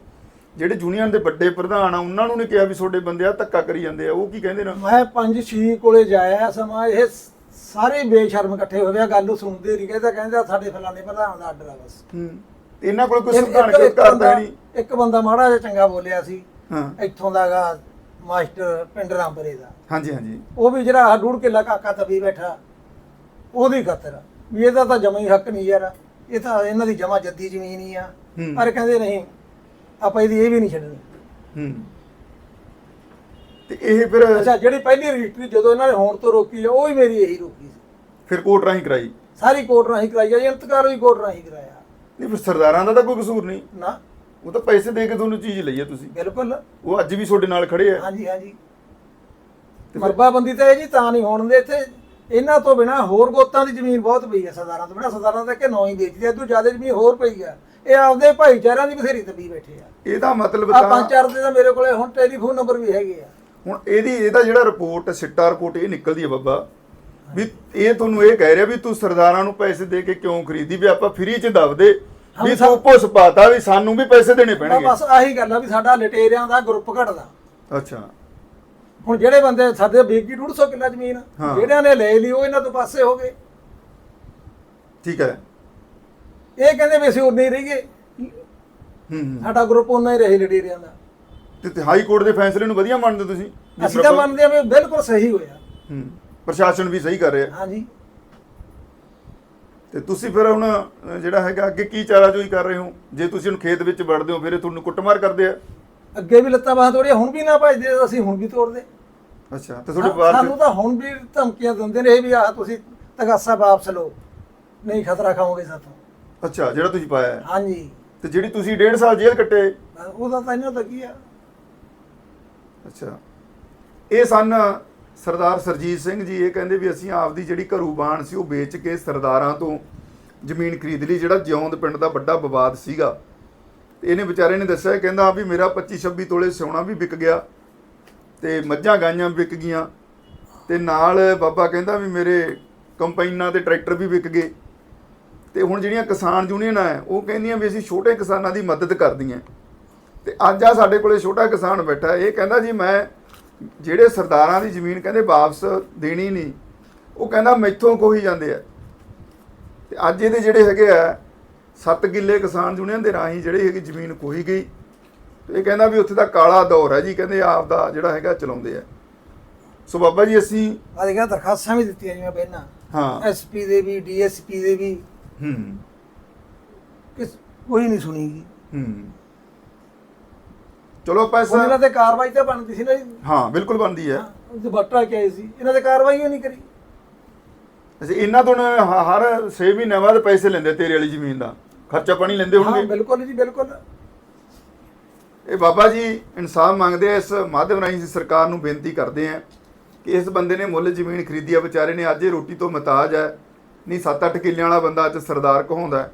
ਜਿਹੜੇ ਯੂਨੀਅਨ ਦੇ ਵੱਡੇ ਪ੍ਰਧਾਨ ਆ ਉਹਨਾਂ ਨੂੰ ਨਹੀਂ ਕਿਹਾ ਵੀ ਤੁਹਾਡੇ ਬੰਦੇ ਆ ਧੱਕਾ ਕਰੀ ਜਾਂਦੇ ਆ। ਉਹ ਕੀ ਕਹਿੰਦੇ ਨੇ? ਮੈਂ ਪੰਜ ਛੇ ਕੋਲੇ ਜਾਇਆ ਸਮਾਂ ਇਹ ਸ- ਸਾਰੇ ਬੇਸ਼ਰਮ ਇਕੱਠੇ ਹੋਏ ਆ ਗੱਲ ਸੁਣਦੇ ਨਹੀਂ ਕਹਿੰਦਾ ਕਹਿੰਦਾ ਸਾਡੇ ਫਲਾਣੇ ਪ੍ਰਧਾਨ ਦਾ ਆਰਡਰ ਆ ਬਸ। ਹੂੰ ਇਹਨਾਂ ਕੋਲ ਕੋਈ ਸੰਵਿਧਾਨ ਕੋਈ ਕਰਦਾ ਨਹੀਂ? ਇੱਕ ਬੰਦਾ ਮਾੜਾ ਜਿਹਾ ਚੰਗਾ ਬੋਲਿਆ ਸੀ ਹਾਂ। ਇੱਥੋਂ ਦਾਗਾ ਮਾਸਟਰ ਪਿੰਡ ਰਾਮਪੁਰੇ ਦਾ। ਹਾਂਜੀ ਹਾਂਜੀ। ਉਹ ਵੀ ਜਿਹੜਾ ਆਹ ਡੂੜ ਕਿੱਲਾ ਕਾਕਾ ਤਬੀ ਬੈਠਾ ਉਹਦੀ ਖਾਤਰ। ਵੀ ਇਹਦਾ ਤਾਂ ਜਮਾ ਹੀ ਹੱਕ ਨਹੀਂ ਯਾਰ ਇਹ ਤਾਂ ਇਹਨਾਂ ਦੀ ਜਮਾ ਜੱਦੀ ਜ਼ਮੀਨ ਹੀ ਆ। ਹੂੰ। ਪਰ ਕਹਿੰਦੇ ਨਹੀਂ ਆਪਾਂ ਇਹਦੀ ਇਹ ਵੀ ਨਹੀਂ ਛੱਡਣੀ। ਹੂੰ। ਤੇ ਇਹ ਫਿਰ ਅੱਛਾ ਜਿਹੜੀ ਪਹਿਲੀ ਰਜਿਸਟਰੀ ਜਦੋਂ ਇਹਨਾਂ ਨੇ ਹੋਣ ਤੋਂ ਰੋਕੀ ਆ ਉਹ ਹੀ ਮੇਰੀ ਇਹੀ ਰੋਕੀ ਸੀ। ਫਿਰ ਕੋਰਟ ਰਾਹੀਂ ਕਰਾਈ? ਸਾਰੀ ਕੋਰਟ ਰਾਹੀਂ ਕਰਾਈ ਆ ਇੰਤਕਾਰ ਵੀ ਕੋਰਟ ਰਾਹੀਂ ਕਰਾਇਆ। ਨਹੀਂ ਫਿਰ ਸਰਦਾਰਾਂ ਦਾ ਤਾਂ ਕੋਈ ਕਸੂਰ ਨਹੀਂ। ਨਾ। ਉਹ ਤਾਂ ਪੈਸੇ ਦੇ ਕੇ ਤੁਹਾਨੂੰ ਚੀਜ਼ ਲਈ ਆ ਤੁਸੀਂ। ਬਿਲਕੁਲ। ਉਹ ਅੱਜ ਵੀ ਤੁਹਾਡੇ ਨਾਲ ਖੜੇ ਆ। ਹਾਂਜੀ ਹਾਂਜੀ। ਫਿਰ- ਮਰਬਾਬੰਦੀ ਤਾਂ ਇਹ ਜੀ ਤਾਂ ਨਹੀਂ ਹੋਣ ਦੇ ਇੱਥੇ। ਇਹਨਾਂ ਤੋਂ ਬਿਨਾ ਹੋਰ ਗੋਤਾਂ ਦੀ ਜ਼ਮੀਨ ਬਹੁਤ ਪਈ ਹੈ ਸਰਦਾਰਾਂ ਤੋਂ ਬਿਨਾ। ਸਰਦਾਰਾਂ ਤਾਂ ਕਿ ਨੌ ਹੀ ਵੇਚਦੇ ਆ ਤੂੰ ਜ਼ਿਆਦਾ ਜ਼ਮੀਨ ਹੋਰ ਪਈ ਆ। ਇਹ ਆਪਦੇ ਭਾਈਚਾਰਿਆਂ ਦੀ ਬਥੇਰੀ ਤਬੀ ਬੈਠੇ ਆ। ਇਹਦਾ ਮਤਲਬ ਆ ਤਾਂ ਪੰਜ ਚਾਰ ਦੇ ਤਾਂ ਮੇਰੇ ਕੋਲੇ ਹੁਣ ਟੈਲੀਫੋਨ ਨੰਬਰ ਵੀ ਹੈਗੇ ਆ। ਹੁਣ ਇਹਦੀ ਇਹਦਾ ਜਿਹੜਾ ਰਿਪੋਰਟ ਸਿੱਟਾ ਰਿਪੋਰਟ ਇਹ ਨਿਕਲਦੀ ਹੈ ਬੱਬਾ। ਵੀ ਇਹ ਤੁਹਾਨੂੰ ਇਹ ਕਹਿ ਰਿਹਾ ਵੀ ਤੂੰ ਸਰਦਾਰਾਂ ਨੂੰ ਪੈਸੇ ਦੇ ਕੇ ਕਿਉਂ ਖਰੀਦੀ ਵੀ ਆਪਾਂ ਫ੍ਰੀ ਚ ਦਬਦੇ ਵੀ ਤੂੰ ਪੁੱਛ ਪਾਤਾ ਵੀ ਸਾਨੂੰ ਵੀ ਪੈਸੇ ਦੇਣੇ ਪੈਣਗੇ। ਬਸ ਆਹੀ ਗੱਲ ਆ ਵੀ ਸਾਡਾ ਲਟੇਰਿਆਂ ਦਾ ਗਰੁੱਪ ਘਟਦਾ। ਅੱਛਾ। ਹੁਣ ਜਿਹੜੇ ਬੰਦੇ ਸਾਡੇ ਬੀਗੀ 150 ਕਿੱਲਾ ਜ਼ਮੀਨ। ਜਿਹੜਿਆਂ ਨੇ ਲੈ ਲਈ ਉਹ ਇਹਨਾਂ ਤੋਂ ਪਾਸੇ ਹੋ ਗਏ। ਠੀਕ ਹੈ। ਇਹ ਕਹਿੰਦੇ ਵੀ ਅਸੀਂ ਉਨੇ ਹੀ ਰਹੀਏ ਸਾਡਾ ਗਰੁੱਪ ਉਨਾ ਹੀ ਰਹੇ ਲਟੇਰਿਆਂ ਦਾ। ਤੇ- ਤੇ ਹਾਈ ਕੋਰਟ ਦੇ ਫੈਸਲੇ ਨੂੰ ਵਧੀਆ ਮੰਨਦੇ ਤੁਸੀਂ? ਵੀ ਅਸੀਂ ਤਾਂ ਮੰਨਦੇ ਆ ਵੀ ਬਿਲਕੁਲ ਸਹੀ ਹੋਇਆ। ਹੂੰ ਪ੍ਰਸ਼ਾਸਨ ਵੀ ਸਹੀ ਕਰ ਰਿਹਾ। ਹਾਂਜੀ। ਤੇ ਤੁਸੀਂ ਫਿਰ ਹੁਣ ਅ, ਜਿਹੜਾ ਹੈਗਾ ਅੱਗੇ ਕੀ ਚਾਰਾਜੋਈ ਕਰ ਰਹੇ ਹੋ? ਜੇ ਤੁਸੀਂ ਹੁਣ ਖੇਤ ਵਿੱਚ ਵੜਦੇ ਹੋ ਫਿਰ ਇਹ ਤੁਹਾਨੂੰ ਕੁੱਟਮਾਰ ਕਰਦੇ ਆ? ਅੱਗੇ ਵੀ ਲੱਤਾਂ ਬਾਹਾਂ ਤੋੜੀਆਂ ਹੁਣ ਵੀ ਨਾ ਭਜਦੇ ਅਸੀਂ ਹੁਣ ਵੀ ਤੋੜਦੇ। ਅੱਛਾ ਤੇ ਤੁਹਾਡੇ ਪਰਿਵਾਰ ਸਾਨੂੰ ਚ ਤਾਂ ਹੁਣ ਵੀ ਧਮਕੀਆਂ ਦਿੰਦੇ ਨੇ ਇਹ ਵੀ ਆਹ ਤੁਸੀਂ ਤਗਾਸਾ ਵਾਪਸ ਲਓ। ਨਹੀਂ ਖਤਰਾ ਖਾਓਗੇ ਸਾਥੋਂ ਅੱਛਾ ਜਿਹੜਾ ਤੁਸੀਂ ਪਾਇਆ ਹੈ। ਹਾਂਜੀ। ਤੇ ਜਿਹੜੀ ਤੁਸੀਂ 1.5 ਸਾਲ ਜੇਲ੍ਹ ਕੱਟੇ। ਉਹਦਾ ਤਾਂ ਇਹਨਾਂ ਦਾ ਕੀ ਆ? ਅੱਛਾ। ਇਹ ਸਨ ਸਰਦਾਰ ਸਰਜੀਤ ਸਿੰਘ ਜੀ, ਇਹ ਕਹਿੰਦੇ ਵੀ ਅਸੀਂ ਆਪਦੀ ਜਿਹੜੀ ਘਰੂ ਬਾਣ ਸੀ ਉਹ ਵੇਚ ਕੇ ਸਰਦਾਰਾਂ ਤੋਂ ਜ਼ਮੀਨ ਖਰੀਦ ਲਈ, ਜਿਹੜਾ ਜਿਉਂਦ ਪਿੰਡ ਦਾ ਵੱਡਾ ਵਿਵਾਦ ਸੀਗਾ। ਤੇ ਇਹਨੇ ਵਿਚਾਰੇ ਨੇ ਦੱਸਿਆ ਕਹਿੰਦਾ ਵੀ ਮੇਰਾ 25 26 ਤੋਲੇ ਸੋਨਾ ਵੀ ਵਿਕ ਗਿਆ ਤੇ ਮੱਝਾਂ ਗਾਈਆਂ ਵਿਕ ਗਈਆਂ ਤੇ ਨਾਲ ਬਾਬਾ ਕਹਿੰਦਾ ਵੀ ਮੇਰੇ ਕੰਪਾਈਨਾਂ ਤੇ ਟਰੈਕਟਰ ਵੀ ਵਿਕ ਗਏ। ਤੇ ਹੁਣ ਜਿਹੜੀਆਂ ਕਿਸਾਨ ਯੂਨੀਅਨਾਂ ਹੈ, ਉਹ ਕਹਿੰਦੀਆਂ ਵੀ ਅਸੀਂ ਛੋਟੇ ਕਿਸਾਨਾਂ ਦੀ ਮਦਦ ਕਰਦੀਆਂ ਤੇ ਅੱਜ ਆ ਸਾਡੇ ਕੋਲੇ ਛੋਟਾ ਕਿਸਾਨ ਬੈਠਾ ਇਹ ਕਹਿੰਦਾ ਜੀ ਮੈਂ ਜਿਹੜੇ ਸਰਦਾਰਾਂ ਦੀ ਜ਼ਮੀਨ ਕਹਿੰਦੇ ਵਾਪਸ ਦੇਣੀ ਨਹੀਂ ਉਹ ਕਹਿੰਦਾ ਮੈਥੋਂ ਕੋਈ ਜਾਂਦੇ ਆ। ਤੇ ਅੱਜ ਇਹਦੇ ਜਿਹੜੇ ਹੈਗੇ ਆ 7 ਕਿੱਲੇ ਕਿਸਾਨ ਯੂਨੀਅਨ ਦੇ ਰਾਹੀਂ ਜਿਹੜੇ ਹੈਗੀ ਜ਼ਮੀਨ ਕੋਈ ਗਈ। ਤੇ ਇਹ ਕਹਿੰਦਾ ਵੀ ਉੱਥੇ ਦਾ ਕਾਲਾ ਦੌਰ ਹੈ ਜੀ ਕਹਿੰਦੇ ਆਪ ਦਾ ਜਿਹੜਾ ਹੈਗਾ ਚਲਾਉਂਦੇ ਆ। ਸੋ ਬਾਬਾ ਜੀ ਅਸੀਂ ਆ ਦੇਖਿਆ ਦਰਖਾਸਤਾਂ ਵੀ ਦਿੱਤੀਆਂ ਜਿਵੇਂ ਪਹਿਲਾਂ। ਹਾਂ। ਐਸਪੀ ਦੇ ਵੀ ਡੀਐਸਪੀ ਦੇ ਵੀ। ਹੂੰ। ਕਿਸ ਕੋਈ ਨਹੀਂ ਸੁਣੀਗੀ ਹੂੰ। ਚਲੋ ਹੁਣ ਇਹਨਾਂ ਤੇ ਕਾਰਵਾਈ ਤਾਂ ਬਣਦੀ ਸੀ ਨਾ ਜੀ। ਹਾਂ ਬਿਲਕੁਲ ਬਣਦੀ ਹੈ। ਉਹ ਬੱਟਾ ਕੇ ਆਈ ਸੀ। ਇਹਨਾਂ ਤੇ ਕਾਰਵਾਈ ਹੀ ਨਹੀਂ ਕਰੀ। ਅਸੀਂ ਇਹਨਾਂ ਤੋਂ ਨਾ ਹ- ਹਰ 6 ਮਹੀਨਿਆਂ ਬਾਅਦ ਪੈਸੇ ਲੈਂਦੇ ਤੇਰੇ ਵਾਲੀ ਜ਼ਮੀਨ ਦਾ। ਖਰਚਾ ਪਾਣੀ ਲੈਂਦੇ ਹਾਂ ਹੋਣਗੇ। ਬਿਲਕੁਲ ਜੀ ਬਿਲਕੁਲ। ਇਹ ਬਾਬਾ ਜੀ ਇਨਸਾਫ ਮੰਗਦੇ ਆ ਇਸ ਮਾਧਿਅਮ ਰਾਹੀਂ ਅਸੀਂ ਸਰਕਾਰ ਨੂੰ ਬੇਨਤੀ ਕਰਦੇ ਆ ਕਿ ਇਸ ਬੰਦੇ ਨੇ ਮੁੱਲ ਜ਼ਮੀਨ ਖਰੀਦੀ ਆ ਵਿਚਾਰੇ ਨੇ ਅੱਜ ਇਹ ਰੋਟੀ ਤੋਂ ਮਤਾਜ ਹੈ। ਨਹੀਂ 7-8 ਕਿੱਲਿਆਂ ਵਾਲਾ ਬੰਦਾ ਅੱਜ ਸਰਦਾਰ ਕਹਾਉਂਦਾ ਹੈ।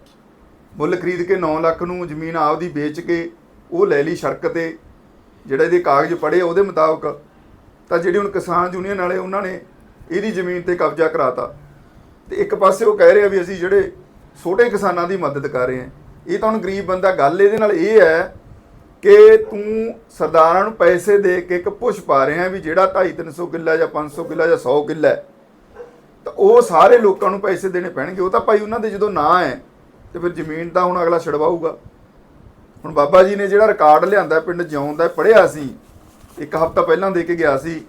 ਮੁੱਲ ਖਰੀਦ ਕੇ 9 ਲੱਖ ਨੂੰ ਜ਼ਮੀਨ ਆਪਦੀ ਵੇਚ ਕੇ ਉਹ ਲੈ ਲਈ ਸੜਕ ਤੇ, ਜਿਹੜਾ ਇਹਦੇ ਕਾਗਜ਼ ਪੜੇ ਉਹਦੇ ਮੁਤਾਬਕ, ਤਾਂ ਜਿਹੜੀ ਹੁਣ ਕਿਸਾਨ ਯੂਨੀਅਨ ਵਾਲੇ ਉਹਨਾਂ ਨੇ ਇਹਦੀ ਜ਼ਮੀਨ ਤੇ ਕਬਜ਼ਾ ਕਰਾਤਾ। ਤੇ ਇੱਕ ਪਾਸੇ ਉਹ ਕਹਿ ਰਹੇ ਆ ਵੀ ਅਸੀਂ ਜਿਹੜੇ ਛੋਟੇ ਕਿਸਾਨਾਂ ਦੀ ਮਦਦ ਕਰ ਰਹੇ ਹਾਂ ਇਹ ਤਾਂ ਹੁਣ ਗਰੀਬ ਬੰਦਾ, ਗੱਲ ਇਹਦੇ ਨਾਲ ਇਹ ਹੈ ਕਿ ਤੂੰ ਸਰਦਾਰਾਂ ਨੂੰ ਪੈਸੇ ਦੇ ਕੇ ਇੱਕ ਪੁਸ਼ ਪਾ ਰਿਹਾ ਵੀ ਜਿਹੜਾ 2.5 300 ਕਿੱਲਾ ਜਾਂ 500 ਕਿੱਲਾ ਜਾਂ 100 ਕਿੱਲਾ ਤਾਂ ਉਹ ਸਾਰੇ ਲੋਕਾਂ ਨੂੰ ਪੈਸੇ ਦੇਣੇ ਪੈਣਗੇ। ਉਹ ਤਾਂ ਭਾਈ ਉਹਨਾਂ ਦੇ ਜਦੋਂ ਨਾ ਹੈ, ਤੇ ਫਿਰ ਜ਼ਮੀਨ ਤਾਂ ਹੁਣ ਅਗਲਾ ਛਡਵਾਊਗਾ। ਹੁਣ ਬਾਬਾ ਜੀ ਨੇ ਜਿਹੜਾ ਰਿਕਾਰਡ ਲਿਆਂਦਾ ਪਿੰਡ ਜਿਉਂ ਦਾ ਪੜਿਆ ਸੀ, ਇੱਕ ਹਫ਼ਤਾ ਪਹਿਲਾਂ ਦੇ ਕੇ ਗਿਆ ਸੀ,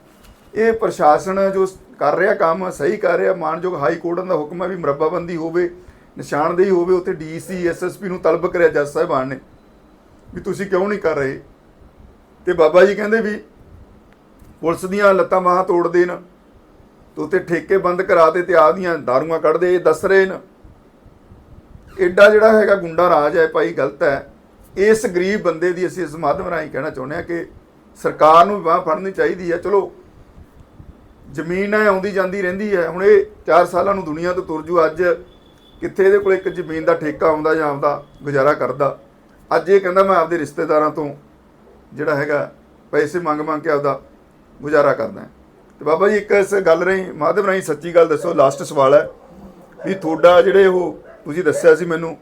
ਇਹ ਪ੍ਰਸ਼ਾਸਨ ਜੋ ਕਰ ਰਿਹਾ ਕੰਮ, ਸਹੀ ਕਰ ਰਿਹਾ, ਮਾਨਯੋਗ ਹਾਈ ਕੋਰਟ ਦਾ ਹੁਕਮ ਹੈ ਵੀ ਮਰੱਬਾਬੰਦੀ ਹੋਵੇ, ਨਿਸ਼ਾਨਦੇਹੀ ਹੋਵੇ, ਉੱਥੇ ਡੀਸੀ ਐਸਐਸਪੀ ਨੂੰ ਤਲਬ ਕਰਿਆ ਜੱਜ ਸਾਹਿਬਾਨ ਨੇ, ਵੀ ਤੁਸੀਂ ਕਿਉਂ ਨਹੀਂ ਕਰ ਰਹੇ? ਤੇ ਬਾਬਾ ਜੀ ਕਹਿੰਦੇ ਵੀ ਪੁਲਿਸ ਦੀਆਂ ਲੱਤਾਂ ਬਾਹਾਂ ਤੋੜ ਦੇਣ, ਤੇ ਉੱਤੇ ਠੇਕੇ ਬੰਦ ਕਰਾ ਦੇ ਤੇ ਆਦੀਆਂ ਦਾਰੂਆਂ ਕੱਢਦੇ ਇਹ ਦੱਸ ਰਹੇ ਨੇ। ਐਡਾ ਜਿਹੜਾ ਹੈਗਾ ਗੁੰਡਾ ਰਾਜ ਹੈ, ਭਾਈ ਗਲਤ ਹੈ। ਇਸ ਗਰੀਬ ਬੰਦੇ ਦੀ ਅਸੀਂ ਇਸ ਮਾਧਿਅਮ ਰਾਹੀਂ ਕਹਿਣਾ ਚਾਹੁੰਦੇ ਹਾਂ ਕਿ ਸਰਕਾਰ ਨੂੰ ਬਾਹ ਫੜਨੀ ਚਾਹੀਦੀ ਹੈ। ਚਲੋ, ਜ਼ਮੀਨ ਹੈ ਆਉਂਦੀ ਜਾਂਦੀ ਰਹਿੰਦੀ ਹੈ। ਹੁਣ ਇਹ 4 ਸਾਲਾਂ ਨੂੰ ਦੁਨੀਆ ਤੋਂ ਤੁਰ ਜੂ, ਅੱਜ ਕਿੱਥੇ ਇਹਦੇ ਕੋਲ ਇੱਕ ਜ਼ਮੀਨ ਦਾ ਠੇਕਾ ਆਉਂਦਾ ਜਾਂ ਆਪਦਾ ਗੁਜ਼ਾਰਾ ਕਰਦਾ। ਅੱਜ ਇਹ ਕਹਿੰਦਾ ਮੈਂ ਆਪਦੇ ਰਿਸ਼ਤੇਦਾਰਾਂ ਤੋਂ ਜਿਹੜਾ ਹੈਗਾ ਪੈਸੇ ਮੰਗ ਮੰਗ ਕੇ ਆਪਦਾ ਗੁਜ਼ਾਰਾ ਕਰਦਾ ਹੈ। ਤੇ ਬਾਬਾ ਜੀ ਇੱਕ ਇਸ ਗੱਲ ਰਹੀ, ਮਾਧਿਅਮ ਰਾਹੀਂ ਸੱਚੀ ਗੱਲ ਦੱਸੋ, ਲਾਸਟ ਸਵਾਲ ਹੈ ਵੀ ਤੁਹਾਡਾ ਜਿਹੜੇ ਉਹ ਤੁਸੀਂ ਦੱਸਿਆ ਸੀ ਮੈਨੂੰ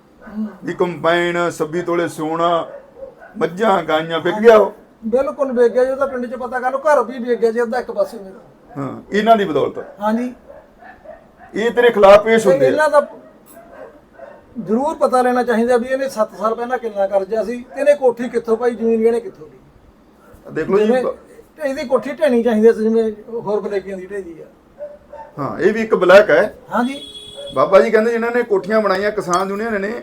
ਵੀ ਕੰਬਾਈਨ 26 ਤੋਲੇ ਸੋਨਾ ਮੱਝਾਂ ਗਾਈਆਂ ਵਿਕ ਗਿਆ ਉਹ। ਬਿਲਕੁਲ ਵੇਚ ਗਿਆ ਜੀ ਉਹਦਾ ਪਿੰਡ 'ਚ ਪਤਾ ਕਰ ਲਓ ਘਰ ਵੀ ਵੇਚ ਗਿਆ ਜੀ ਇੱਕ ਪਾਸੇ ਮੇਰਾ। ਹਾਂ ਇਹਨਾਂ ਦੀ ਬਦੌਲਤ। ਹਾਂਜੀ। ਇਹ ਤੇਰੇ ਖਿਲਾਫ ਪੇਸ਼ ਤੇ ਹੁੰਦੇ ਆ। ਇਹਨਾਂ ਦਾ ਜ਼ਰੂਰ ਪਤਾ ਲੈਣਾ ਚਾਹੀਦਾ ਵੀ ਇਹਨੇ 7 ਸਾਲ ਪਹਿਲਾਂ ਕਿੰਨਾ ਕਰਜ਼ਾ ਸੀ ਤੇ ਇਹਨੇ ਕੋਠੀ ਕਿੱਥੋਂ ਪਾਈ ਜ਼ਮੀਨ ਇਹਨੇ ਕਿੱਥੋਂ ਲਈ? ਦੇਖ ਲਓ ਜੀ ਜਿਵੇਂ ਇਹਦੀ ਕੋਠੀ ਢਹਿਣੀ ਚਾਹੀਦੀ ਸੀ ਜਿਵੇਂ ਹੋਰ ਬਲੇਕੀਆਂ ਦੀ ਢੇਜੀ ਆ। ਹਾਂ ਇਹ ਵੀ ਇੱਕ ਬਲੈਕ ਹੈ। ਹਾਂਜੀ। ਬਾਬਾ ਜੀ ਕਹਿੰਦੇ ਜਿਨ੍ਹਾਂ ਨੇ ਕੋਠੀਆਂ ਬਣਾਈਆਂ ਕਿਸਾਨ ਯੂਨੀਅਨ ਨੇ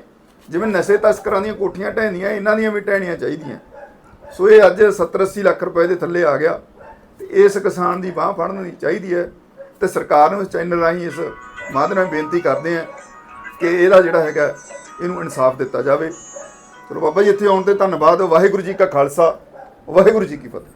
ਜਿਵੇਂ ਨਸ਼ੇ ਤਸਕਰਾਂ ਦੀਆਂ ਕੋਠੀਆਂ ਢਹਿੰਦੀਆਂ, ਇਹਨਾਂ ਦੀਆਂ ਵੀ ਢਹਿਣੀਆਂ ਚਾਹੀਦੀਆਂ। ਸੋ ਇਹ ਅੱਜ 70 80 ਲੱਖ ਰੁਪਏ ਦੇ ਥੱਲੇ ਆ ਗਿਆ। ਤੇ ਇਸ ਕਿਸਾਨ ਦੀ ਬਾਹ ਫੜਨੀ ਚਾਹੀਦੀ ਹੈ। ਤੇ ਸਰਕਾਰ ਨੂੰ ਇਸ ਚੈਨਲ ਰਾਹੀਂ ਇਸ ਮਾਧਿਅਮ ਰਾਹੀਂ ਬੇਨਤੀ ਕਰਦੇ ਆ ਕਿ ਇਹਦਾ ਜਿਹੜਾ ਹੈਗਾ, ਇਹਨੂੰ ਇਨਸਾਫ ਦਿੱਤਾ ਜਾਵੇ। ਚਲੋ ਬਾਬਾ ਜੀ, ਇੱਥੇ ਆਉਣ ਤੇ ਧੰਨਵਾਦ। ਵਾਹਿਗੁਰੂ ਜੀ ਕਾ ਖਾਲਸਾ। ਵਾਹਿਗੁਰੂ ਜੀ ਕੀ ਫਤਿਹ।